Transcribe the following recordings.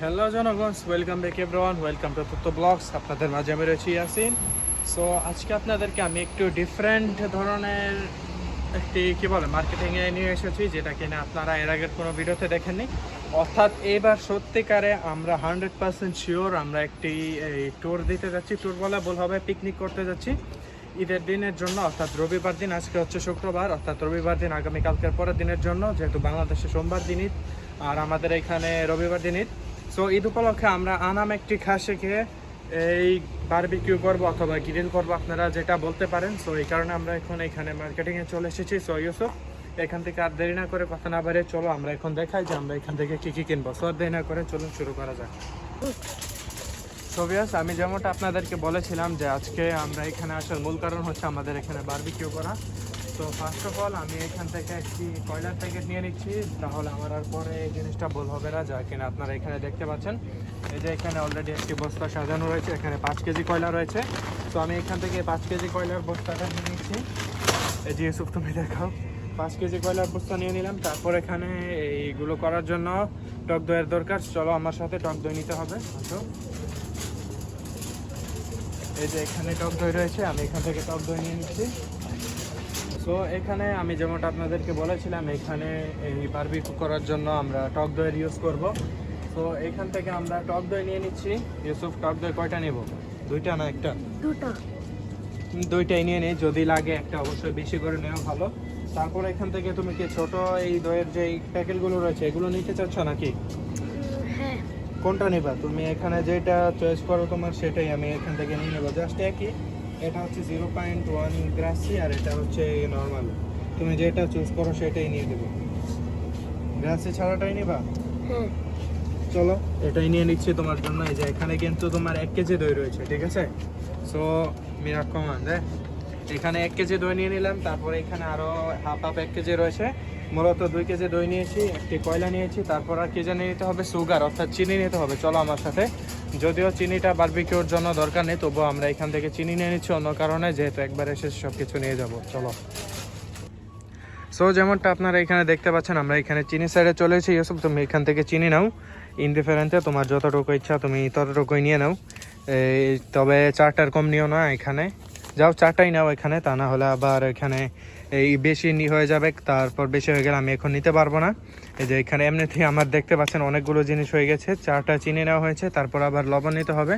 Hello জনগণ। Welcome back everyone welcome to তত্ত্ব blogs আপনাদের মাঝে আমি রয়েছি ইয়াসিন। সো আজকে আপনাদেরকে আমি একটু ডিফারেন্ট ধরনের একটি, কী বলে মার্কেটিংয়ে নিয়ে এসেছি, যেটা কিনা আপনারা এর আগের কোনো ভিডিওতে দেখেননি। অর্থাৎ এবার সত্যিকারে আমরা হান্ড্রেড পার্সেন্ট শিওর আমরা একটি, এই ট্যুর দিতে যাচ্ছি। ট্যুর বলে ভুল হবে পিকনিক করতে যাচ্ছি। ঈদের দিনের জন্য, অর্থাৎ রবিবার দিন, আজকে হচ্ছে শুক্রবার। অর্থাৎ রবিবার দিন, আগামীকালকের পরের দিনের জন্য, যেহেতু বাংলাদেশে সোমবার দিন ঈদ, আর আমাদের এখানে রবিবার দিন ঈদ। সো ঈদ উপলক্ষে আমরা আনাম একটি খাসি খেয়ে এই বারবিকিউ করব অথবা গ্রিল করব, আপনারা যেটা বলতে পারেন। সো এই কারণে আমরা এখন এখানে মার্কেটিংয়ে চলে এসেছি। সো ইউসুফ, এখান থেকে আর দেরি না করে কথা না বাড়িয়ে চলো, আমরা এখন দেখাই যে আমরা এখান থেকে কী কী কিনবো। সো দেরি না করে চলুন, শুরু করা যাক। সোভিয়াস আমি যেমনটা আপনাদেরকে বলেছিলাম যে আজকে আমরা এখানে আসার মূল কারণ হচ্ছে আমাদের এখানে বারবিকিউ করা। তো ফার্স্ট অফ অল আমি এখান থেকে একটি কয়লার প্যাকেট নিয়ে নিচ্ছি। তাহলে আমার আর পরে এই জিনিসটা ভুল হবে না, যা কিনা আপনারা এখানে দেখতে পাচ্ছেন। এই যে এখানে অলরেডি একটি বস্তা সাজানো রয়েছে, এখানে পাঁচ কেজি কয়লা রয়েছে। তো আমি এখান থেকে পাঁচ কেজি কয়লার বস্তাটা নিয়ে নিচ্ছি। এই যে ইউসুফ, তুমি দেখাও। পাঁচ কেজি কয়লার বস্তা নিয়ে নিলাম। তারপর এখানে এইগুলো করার জন্য টক দইয়ের দরকার। চলো, আমার সাথে টক দই নিতে হবে। আসো। এই যে এখানে টক দই রয়েছে, আমি এখান থেকে টক দই নিয়ে নিচ্ছি। সো এখানে আমি যেমনটা আপনাদেরকে বলেছিলাম এখানে এই বারবিকিউ করার জন্য আমরা টক দইয়ের ইউজ করব। তো এখান থেকে আমরা টক দই নিয়ে নিচ্ছি। ইউসুফ টক দই কয়টা নেব? দুইটা না একটা? দুটো। দুইটাই নিয়ে নিই। যদি লাগে একটা অবশ্যই বেশি করে নেওয়া ভালো। তারপর এখান থেকে তুমি কি ছোট এই দইয়ের যে প্যাকেটগুলো রয়েছে এগুলো নিতে চাচ্ছ নাকি? হ্যাঁ। কোনটা নিবা? তুমি এখানে যেটা চয়েস করো তোমার সেটাই আমি এখান থেকে নিয়ে নেব। জাস্ট একই? এটা হচ্ছে জিরো পয়েন্ট ওয়ান গ্রাসি আর এটা হচ্ছে নর্মাল তুমি যেটা চুজ করো সেটাই নিয়ে দেবো গ্রাসি ছাড়াটাই নিবা? হ্যাঁ চলো এটাই নিয়ে নিচ্ছি তোমার জন্য। এই যে এখানে কিন্তু তোমার এক কেজি দই রয়েছে ঠিক আছে? সো মিরাক কমান দেখ। এখানে এক কেজি দই নিয়ে নিলাম তারপরে এখানে আরও হাফ হাফ এক কেজি রয়েছে। মূলত দুই কেজি দই নিয়েছি, একটি কয়লা নিয়েছি, তারপর আর কি জানি নিতে হবে? সুগার, অর্থাৎ চিনি নিতে হবে। চলো আমার সাথে। যদিও চিনিটা বারবিকিউর জন্য দরকার নেই, তবুও আমরা এখান থেকে চিনি নিয়ে নিচ্ছি, অন্য কারণে যেহেতু একবার এসে সব কিছু নিয়ে যাব। চলো। সো যেমনটা আপনারা এখানে দেখতে পাচ্ছেন, আমরা এখানে চিনি সাইডে চলে ইউসুফ, তুমি এখান থেকে চিনি নাও। ইনডিফারেন্টে তোমার যতটুকু ইচ্ছা, তুমি ততটুকুই নিয়ে নাও। তবে চারটার কম নিও না এখানে। যাও চারটাই নাও এখানে, তা না হলে আবার এখানে এই বেশি নি হয়ে যাবে, তারপর বেশি হয়ে গেলে আমি এখন নিতে পারব না। এই যে এখানে এমনিতেই আমার দেখতে পাচ্ছেন অনেকগুলো জিনিস হয়ে গেছে চারটা চিনি নেওয়া হয়েছে, তারপর আবার লবণ নিতে হবে।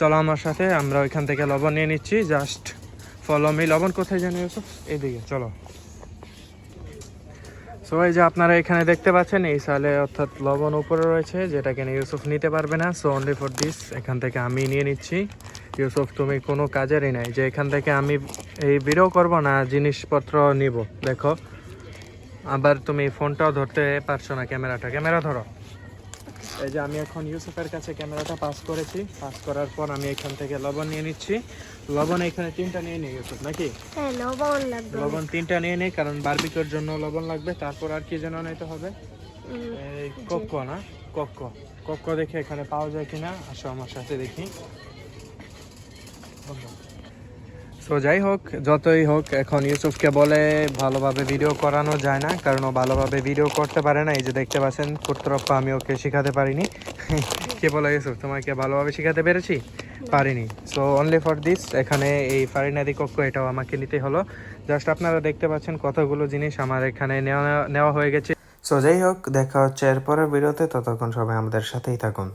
চলো আমার সাথে, আমরা ওইখান থেকে লবণ নিয়ে নিচ্ছি জাস্ট ফলো মি লবণ কোথায় জানি এইদিকে, চলো। সো এই যে আপনারা এখানে দেখতে পাচ্ছেন, এই সালে অর্থাৎ লবণ উপরে রয়েছে, যেটা কিনা ইউসুফ নিতে পারবে না। সো অনলি ফর দিস এখান থেকে আমি নিয়ে নিচ্ছি। ইউসুফ তুমি কোনো কাজেরই নাই যে এখান থেকে আমি এই ভিডিও করব না জিনিসপত্র নিব। দেখো আবার তুমি ফোনটাও ধরতে পারছ না ক্যামেরাটা। ক্যামেরা ধরো। এই যে আমি এখন ইউসুফের কাছে ক্যামেরাটা পাস করেছি। পাস করার পর আমি এখান থেকে লবণ নিয়ে নিচ্ছি। লবণ এখানে তিনটা নিয়ে নিই ইউসুফ নাকি? হ্যাঁ লবণ লাগবে। লবণ তিনটা নিয়ে নিই কারণ বারবিকিউর জন্য লবণ লাগবে। তারপর আর কি যেন নিতে হবে? এই কক্ক না? কক্ক কক্ক দেখে এখানে পাওয়া যায় কিনা? আসো আমার সাথে দেখি। সো যাই হোক যতই হোক এখন ইউসুফকে বলে ভালোভাবে ভিডিও করানো যায় না কারণ ও ভালোভাবে ভিডিও করতে পারে না। এই যে দেখতে পাচ্ছেন পুত্রপ্প আমি ওকে শেখাতে পারিনি। কে বলে ইউসুফ তোমাকে ভালোভাবে শেখাতে পেরেছি? পারিনি। সো অনলি ফর দিস এখানে এই ফারিনাদি কক্ষ এটাও আমাকে নিতে হলো। জাস্ট আপনারা দেখতে পাচ্ছেন কতগুলো জিনিস আমার এখানে নেওয়া নেওয়া হয়ে গেছে। সো যাই হোক দেখা হচ্ছে এরপরের ভিডিওতে ততক্ষণ সবাই আমাদের সাথেই থাকুন।